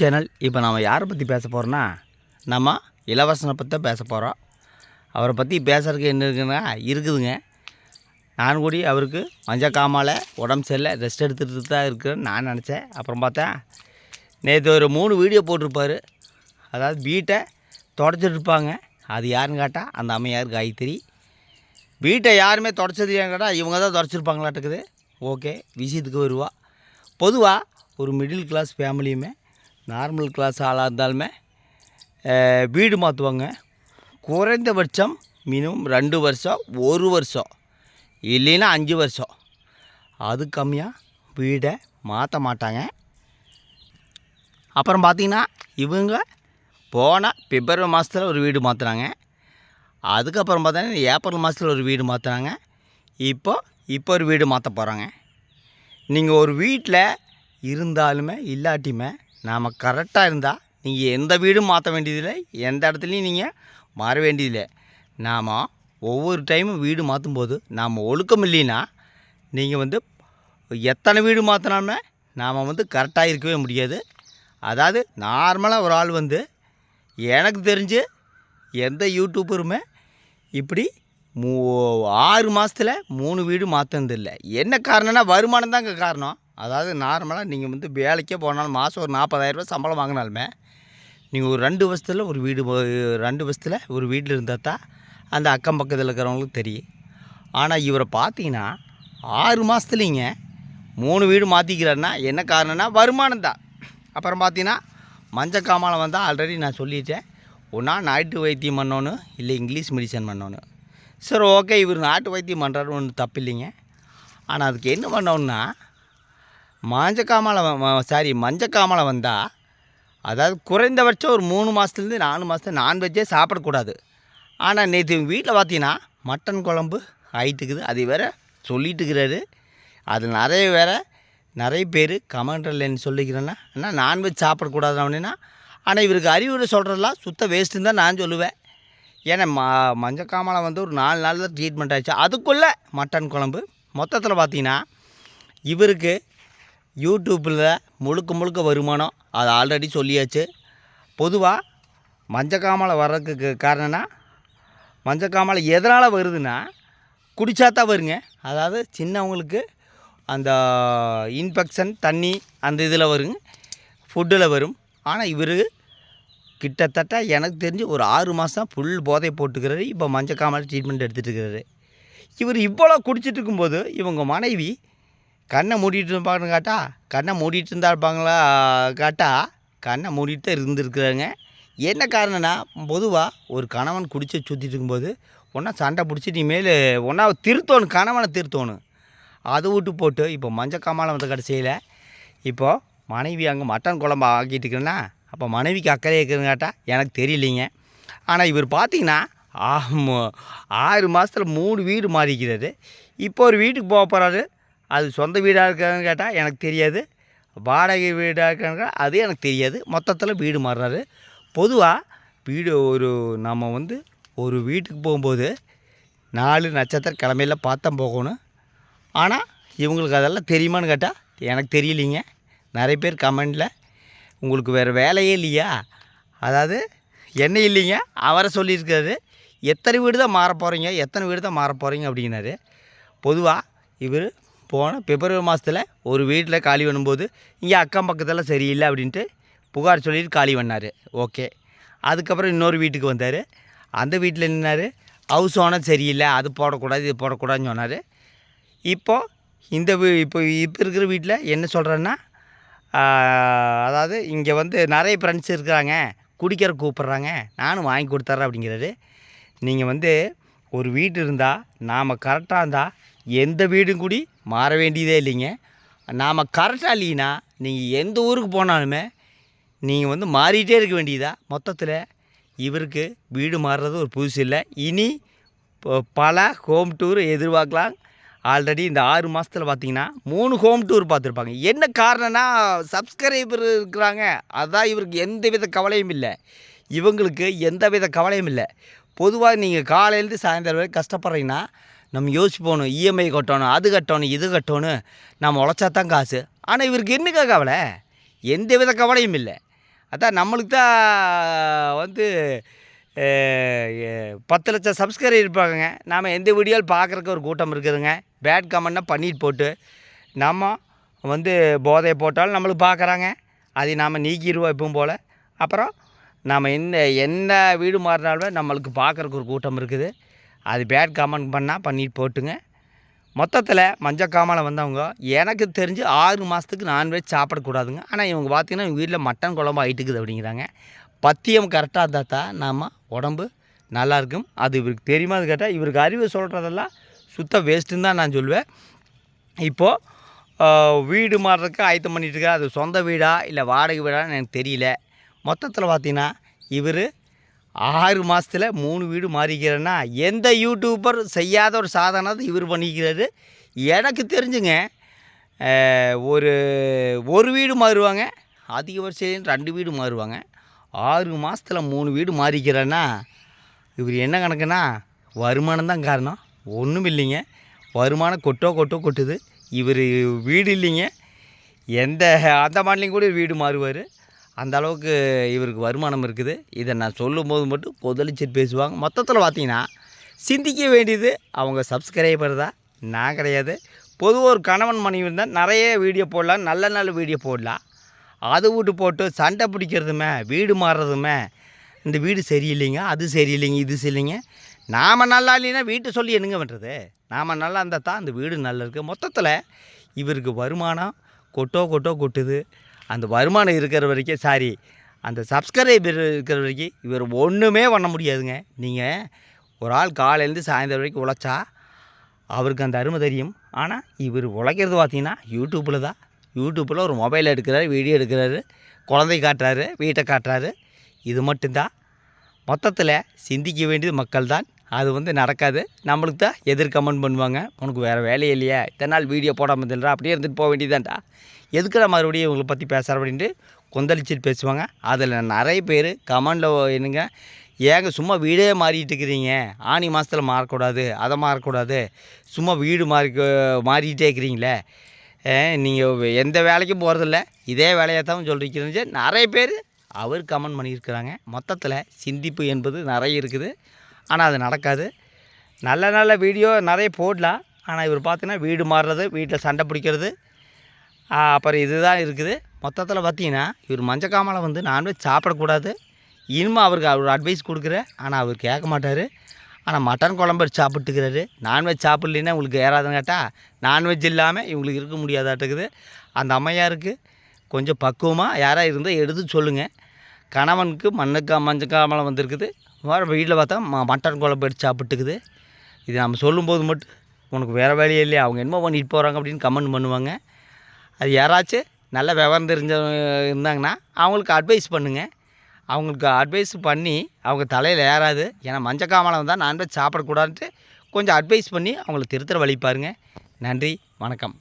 Channel இப்போ நாம் யாரை பற்றி பேச போகிறோன்னா நம்ம இளவரசனை பற்றி தான் பேச போகிறோம் அவரை பற்றி பேசுகிறதுக்கு என்ன இருக்குன்னா இருக்குதுங்க. நான் கூடி அவருக்கு மஞ்சள் காமால உடம்பு சரியில்லை ரெஸ்ட் எடுத்துகிட்டு தான் இருக்குன்னு நான் நினச்சேன். அப்புறம் பார்த்தேன் நேற்று ஒரு மூணு வீடியோ போட்டிருப்பார். அதாவது வீட்டை தொடச்சிட்ருப்பாங்க அது யாருன்னு கேட்டால் அந்த அம்மையார் காயத்ரி. வீட்டை யாருமே தொடச்சது ஏன்னு கேட்டால் இவங்க தான் தொடச்சிருப்பாங்களாட்டுக்குது. ஓகே விஷயத்துக்கு வருவா. பொதுவாக ஒரு மிடில் கிளாஸ் ஃபேமிலியுமே நார்மல் கிளாஸ் ஆளாக இருந்தாலுமே வீடு மாற்றுவாங்க குறைந்தபட்சம் மினிமம் ரெண்டு வருஷம் ஒரு வருஷம் இல்லைன்னா அஞ்சு வருஷம். அது கம்மியாக வீடை மாற்ற மாட்டாங்க. அப்புறம் பார்த்தீங்கன்னா இவங்க போன பிப்ரவரி மாதத்தில் ஒரு வீடு மாற்றுறாங்க அதுக்கப்புறம் பார்த்தீங்கன்னா ஏப்ரல் மாதத்தில் ஒரு வீடு மாற்றுறாங்க இப்போ இப்போ ஒரு வீடு மாற்ற போகிறாங்க நீங்கள் ஒரு வீட்டில் இருந்தாலுமே இல்லாட்டியுமே நாம் கரெக்டாக இருந்தால் நீங்கள் எந்த வீடும் மாற்ற வேண்டியதில்லை எந்த இடத்துலையும் நீங்கள் மாற வேண்டியதில்லை. நாம் ஒவ்வொரு டைமும் வீடு மாற்றும் போது நாம் ஒழுக்கம் இல்லைன்னா நீங்கள் வந்து எத்தனை வீடு மாற்றினாலுமே நாம் வந்து கரெக்டாக இருக்கவே முடியாது. அதாவது நார்மலாக ஒரு ஆள் வந்து எனக்கு தெரிஞ்சு எந்த யூடியூபருமே இப்படி மூ ஆறு மாதத்தில் மூணு வீடு மாற்றினதில்லை என்ன காரணம்னா வருமானம் தாங்க காரணம். அதாவது நார்மலாக நீங்கள் வந்து வேலைக்கே போனாலும் மாதம் ஒரு நாற்பதாயிரரூபா சம்பளம் வாங்கினாலுமே நீங்கள் ஒரு ரெண்டு வருஷத்தில் ஒரு வீடு ரெண்டு வருஷத்தில் ஒரு வீட்டில் இருந்தால் தான் அந்த அக்கம் பக்கத்தில் இருக்கிறவங்களுக்கு தெரியும். ஆனால் இவரை பார்த்தீங்கன்னா ஆறு மாதத்துலிங்க மூணு வீடு மாற்றிக்கிறாருன்னா என்ன காரணம்னா வருமானம் தான். அப்புறம் பார்த்தீங்கன்னா மஞ்சள் காமாலம் வந்தால் ஆல்ரெடி நான் சொல்லிட்டேன். ஒன்றா நாட்டு வைத்தியம் பண்ணணும் இல்லை இங்கிலீஷ் மெடிசன் பண்ணணும். சரி ஓகே இவர் நாட்டு வைத்தியம் பண்ணுறாரு ஒன்றும் தப்பு இல்லைங்க. ஆனால் அதுக்கு என்ன மாஞ்ச காமாலை சாரி மஞ்சக்காமலை வந்தால் அதாவது குறைந்தபட்சம் ஒரு மூணு மாதத்துலேருந்து நாலு மாதத்துல நான்வெஜ்ஜே சாப்பிடக்கூடாது. ஆனால் நேற்று வீட்டில் பார்த்தீங்கன்னா மட்டன் குழம்பு ஆயிட்டுக்குது. அது வேற சொல்லிட்டுக்கிறாரு அது நிறைய வேற நிறைய பேர் கமெண்டில் என்ன சொல்லிக்கிறேன்னா அண்ணா நான்வெஜ் சாப்பிடக்கூடாது அப்படின்னா ஆனால் இவருக்கு அறிவுரை சொல்கிறதெல்லாம் சுத்த வேஸ்ட்டுன்னு தான் நான் சொல்லுவேன். ஏன்னா ம மஞ்சக்காமலை வந்து ஒரு நாலு நாள் தான் ட்ரீட்மெண்ட் ஆச்சு அதுக்குள்ளே மட்டன் குழம்பு மொத்தத்தில் பார்த்தீங்கன்னா இவருக்கு யூடியூப்பில் முழுக்க முழுக்க வருமானம் அது ஆல்ரெடி சொல்லியாச்சு. பொதுவாக மஞ்சக்காமலை வர்றதுக்கு காரணம்னா மஞ்சக்காமலை எதனால் வருதுன்னா குடித்தா தான் வருங்க. அதாவது சின்னவங்களுக்கு அந்த இன்ஃபெக்ஷன் தண்ணி அந்த இதில் வருங்க. ஃபுட்டில் வரும். ஆனால் இவர் கிட்டத்தட்ட எனக்கு தெரிஞ்சு ஒரு ஆறு மாதம் ஃபுல் போதை போட்டுக்கிறாரு. இப்போ மஞ்சக்காமலை ட்ரீட்மெண்ட் எடுத்துகிட்டு இருக்கிறாரு. இவர் இவ்வளோ குடிச்சிட்டு இருக்கும்போது இவங்க மனைவி கண்ணை மூடிட்டு இருப்பாங்கன்னு காட்டா கண்ணை மூடிட்டு இருந்தா இருப்பாங்களா? காட்டா கண்ணை மூடிட்டு தான் இருந்திருக்கிறாங்க. என்ன காரணம்னா பொதுவாக ஒரு கணவன் குடிச்சு சுற்றிட்டு இருக்கும்போது ஒன்றா சண்டை பிடிச்சி நீ மேலே ஒன்றா திருத்தோணும் கணவனை திருத்தோணும். அதை விட்டு போட்டு இப்போ மஞ்சள் காமாலை வந்த கடைசியில் இப்போது மனைவி அங்கே மட்டன் குழம்பு ஆக்கிட்டு இருக்கிறேன்னா அப்போ மனைவிக்கு அக்கறை இருக்கிறங்காட்டா கேட்டால் எனக்கு தெரியலைங்க. ஆனால் இவர் பார்த்தீங்கன்னா ஆறு மாதத்தில் மூணு வீடு மாறிக்கிறாரு. இப்போ ஒரு வீட்டுக்கு போக போகிறாரு அது சொந்த வீடாக இருக்கான்னு கேட்டால் எனக்கு தெரியாது. வாடகை வீடாக இருக்காங்க அது எனக்கு தெரியாது. மொத்தத்தில் வீடு மாறுறாரு. பொதுவாக வீடு ஒரு நம்ம வந்து ஒரு வீட்டுக்கு போகும்போது நாலு நட்சத்திர கிழமையில் பார்த்தா போகணும். ஆனால் இவங்களுக்கு அதெல்லாம் தெரியுமான்னு கேட்டால் எனக்கு தெரியலிங்க. நிறைய பேர் கமெண்டில் உங்களுக்கு வேறு வேலையே இல்லையா? அதாவது என்ன இல்லைங்க? அவரை சொல்லியிருக்காரு. எத்தனை வீடு தான் மாற போகிறீங்க எத்தனை வீடு தான் மாற போகிறீங்க அப்படின்னாரு பொதுவாக இவர் போன பிப்ரவரி மாதத்தில் ஒரு வீட்டில் காலி பண்ணும்போது இங்கே அக்கம் பக்கத்தில் சரியில்லை அப்படின்ட்டு புகார் சொல்லிட்டு காலி பண்ணார். ஓகே. அதுக்கப்புறம் இன்னொரு வீட்டுக்கு வந்தார். அந்த வீட்டில் நின்னார். ஹவுஸ் ஓனர் சரியில்லை. அது போடக்கூடாது இது போடக்கூடாதுன்னு சொன்னார். இப்போது இந்த வீ இப்போ இப்போ இருக்கிற வீட்டில் என்ன சொல்கிறேன்னா அதாவது இங்கே வந்து நிறைய ஃப்ரெண்ட்ஸ் இருக்கிறாங்க. குடிக்கிற கூப்பிட்றாங்க. நானும் வாங்கி கொடுத்துட்றேன் அப்படிங்கிறாரு. நீங்கள் வந்து ஒரு வீடு இருந்தால் நாம் கரெக்டாக இருந்தால் எந்த வீடும் கூடி மாற வேண்டியதே இல்லைங்க. நாம் கரெக்டாக இல்லைன்னா நீங்கள் எந்த ஊருக்கு போனாலுமே நீங்கள் வந்து மாறிட்டே இருக்க வேண்டியதா? மொத்தத்தில் இவருக்கு வீடு மாறுறது ஒரு புதுசு இல்லை. இனி பல ஹோம் டூர் எதிர்பார்க்கலாம். ஆல்ரெடி இந்த ஆறு மாதத்தில் பார்த்தீங்கன்னா மூணு ஹோம் டூர் பார்த்துருப்பாங்க என்ன காரணம்னா சப்ஸ்கிரைபர் இருக்கிறாங்க. அதான் இவருக்கு எந்த வித கவலையும் இல்லை. இவங்களுக்கு எந்த வித கவலையும் இல்லை. பொதுவாக நீங்கள் காலையிலேருந்து சாயந்தரம் வரை கஷ்டப்படுறீங்கன்னா நம்ம யோசிப்போணும் இஎம்ஐ கட்டணும் அது கட்டணும் இது கட்டணும் நம்ம உழைச்சா தான் காசு. ஆனால் இவருக்கு என்னக்கா கவலை? எந்த வித கவலையும் இல்லை. அதான் நம்மளுக்கு தான் வந்து பத்து லட்சம் சப்ஸ்கிரைபர் இருப்பாங்க நாம் எந்த வீடியோவில் பார்க்குறக்கு ஒரு கூட்டம் இருக்குதுங்க. பேட் கமெண்ட்னா பண்ணிட்டு போட்டு நம்ம வந்து போதை போட்டாலும் நம்மளுக்கு பார்க்குறாங்க. அதை நாம் நீக்கிடுவோம் எப்பவும் போல். அப்புறம் நாம் என்ன என்ன வீடு மாறினாலுமே நம்மளுக்கு பார்க்குறக்கு ஒரு கூட்டம் இருக்குது. அது பேட் கமெண்ட் பண்ணால் பண்ணிட்டு போட்டுங்க. மொத்தத்தில் மஞ்சள் காமாலை வந்தவங்க எனக்கு தெரிஞ்சு ஆறு மாதத்துக்கு நான்வெஜ் சாப்பிடக்கூடாதுங்க ஆனால் இவங்க பார்த்தீங்கன்னா இவங்க வீட்டில் மட்டன் குழம்பு ஆயிட்டுக்குது அப்படிங்கிறாங்க. பத்தியம் கரெக்டாக இருந்தால் தான் நாம் உடம்பு நல்லா இருக்கும். அது இவருக்கு தெரியுமா அது கேட்டால் இவருக்கு அறிவு சொல்கிறதெல்லாம் சுத்த வேஸ்ட்டுன்னு தான் நான் சொல்லுவேன். இப்போது வீடு மாறுறதுக்கு ஆயத்தம் பண்ணிட்டு அது சொந்த வீடா இல்லை வாடகை வீடான்னு எனக்கு தெரியல. மொத்தத்தில் பார்த்திங்கன்னா இவர் ஆறு மாதத்தில் மூணு வீடு மாறிக்கிறேன்னா எந்த யூடியூபர் செய்யாத ஒரு சாதனை இவர் பண்ணிக்கிறாரு. எனக்கு தெரிஞ்சுங்க ஒரு ஒரு வீடு மாறுவாங்க அதிகபட்சம் ரெண்டு வீடு மாறுவாங்க. ஆறு மாதத்தில் மூணு வீடு மாறிக்கிறேன்னா இவர் என்ன கணக்குன்னா வருமானம் தான் காரணம். ஒன்றும் இல்லைங்க. வருமானம் கொட்டோ கொட்டோ கொட்டுது. இவர் வீடு இல்லைங்க. எந்த அந்த மாடலையும் கூட வீடு மாறுவார். அந்த அளவுக்கு இவருக்கு வருமானம் இருக்குது. இதை நான் சொல்லும்போது மட்டும் கொதளிச்சிட்டு பேசுவாங்க. மொத்தத்தில் பார்த்தீங்கன்னா சிந்திக்க வேண்டியது அவங்க சப்ஸ்கிரைபர் தான். நான் கிடையாது. பொதுவாக ஒரு கணவன் மனைவி இருந்தால் நிறைய வீடியோ போடலாம். நல்ல நல்ல வீடியோ போடலாம். அது விட்டு போட்டு சண்டை பிடிக்கிறதுமே வீடு மாறுறதுமே இந்த வீடு சரியில்லைங்க அது சரியில்லைங்க இது சரியில்லைங்க. நாம் நல்லா இல்லைன்னா வீட்டை சொல்லி என்னங்க பண்ணுறது நாம் நல்லா இருந்தால் தான் அந்த வீடு நல்லா இருக்குது மொத்தத்தில் இவருக்கு வருமானம் கொட்டோ கொட்டோ கொட்டுது. அந்த வருமானம் இருக்கிற வரைக்கும் சாரி அந்த சப்ஸ்கிரைபர் இருக்கிற வரைக்கும் இவர் ஒன்றுமே பண்ண முடியாதுங்க. நீங்கள் ஒரு ஆள் காலையிலேருந்து சாயந்தரம் வரைக்கும் உழைச்சா அவருக்கு அந்த அருமை தெரியும். ஆனால் இவர் உழைக்கிறது பார்த்தீங்கன்னா யூடியூப்பில் தான். யூடியூப்பில் ஒரு மொபைல் எடுக்கிறாரு வீடியோ எடுக்கிறாரு குழந்தை காட்டுறாரு வீட்டை காட்டுறாரு. இது மட்டும்தான். மொத்தத்தில் சிந்திக்க வேண்டியது மக்கள் தான் அது வந்து நடக்காது. நம்மளுக்கு தான் எதிர் கமெண்ட் பண்ணுவாங்க. உனக்கு வேறு வேலையே இல்லையா. இத்தனை நாள் வீடியோ போடாமல் இருந்துடா அப்படியே இருந்துட்டு போக வேண்டியதான்டா எதுக்குடா மறுபடியும் இவங்களை பற்றி பேசுகிற அப்படின்ட்டு கொந்தளிச்சிட்டு பேசுவாங்க. அதில் நிறைய பேர் கமெண்டில் என்னங்க ஏங்க சும்மா வீடே மாறிட்டு இருக்கிறீங்க. ஆனி மாதத்தில் மாறக்கூடாது. அதை மாறக்கூடாது. சும்மா வீடு மாறி மாறிக்கிட்டே இருக்கிறீங்களே. நீங்கள் எந்த வேலைக்கும் போகிறதில்ல இதே வேலையாக தான் சொல்லிக்கிறீங்க நிறைய பேர் அவர் கமெண்ட் பண்ணியிருக்கிறாங்க. மொத்தத்தில் சிந்திப்பு என்பது நிறைய இருக்குது. ஆனால் அது நடக்காது. நல்ல நல்ல வீடியோ நிறைய போடலாம். ஆனால் இவர் பார்த்தீங்கன்னா வீடு மாறுறது வீட்டில் சண்டை பிடிக்கிறது அப்புறம் இதுதான் இருக்குது. மொத்தத்தில் பார்த்தீங்கன்னா இவர் மஞ்சக்காமலை வந்து நான்வெஜ் சாப்பிடக்கூடாது. இனிமே அவருக்கு அவர் அட்வைஸ் கொடுக்குறேன். ஆனால் அவர் கேட்க மாட்டார். ஆனால் மட்டன் குழம்பு சாப்பிட்டுக்கிறாரு. நான்வெஜ் சாப்பிட்லன்னா உங்களுக்கு ஏறாதுன்னு கேட்டால் நான்வெஜ் இல்லாமல் இவங்களுக்கு இருக்க முடியாதாட்டுக்குது. அந்த அம்மையாருக்கு கொஞ்சம் பக்குவமாக யாராக இருந்தால் எடுத்து சொல்லுங்கள் கணவனுக்கு மண்ணுக்கா மஞ்சக்காமலை வந்திருக்குது. வேறு வீட்டில் பார்த்தா மட்டன் குழம்பு எடுத்து சாப்பிட்டுக்குது. இது நம்ம சொல்லும்போது மட்டும் உனக்கு வேறு வேலையே இல்லையா? அவங்க என்னமோ பண்ணிட்டு போகிறாங்க அப்படின்னு கமெண்ட் பண்ணுவாங்க. அது யாராச்சும் நல்ல விவரம் தெரிஞ்சவங்க இருந்தாங்கன்னா அவங்களுக்கு அட்வைஸ் பண்ணுங்கள் அவங்களுக்கு அட்வைஸ் பண்ணி அவங்க தலையில் ஏறாது. ஏன்னா மஞ்சக்காமலம் தான் நான்வெஜ் சாப்பிடக்கூடாதுன்ட்டு கொஞ்சம் அட்வைஸ் பண்ணி அவங்கள திருத்துற வழி பாருங்க. நன்றி வணக்கம்.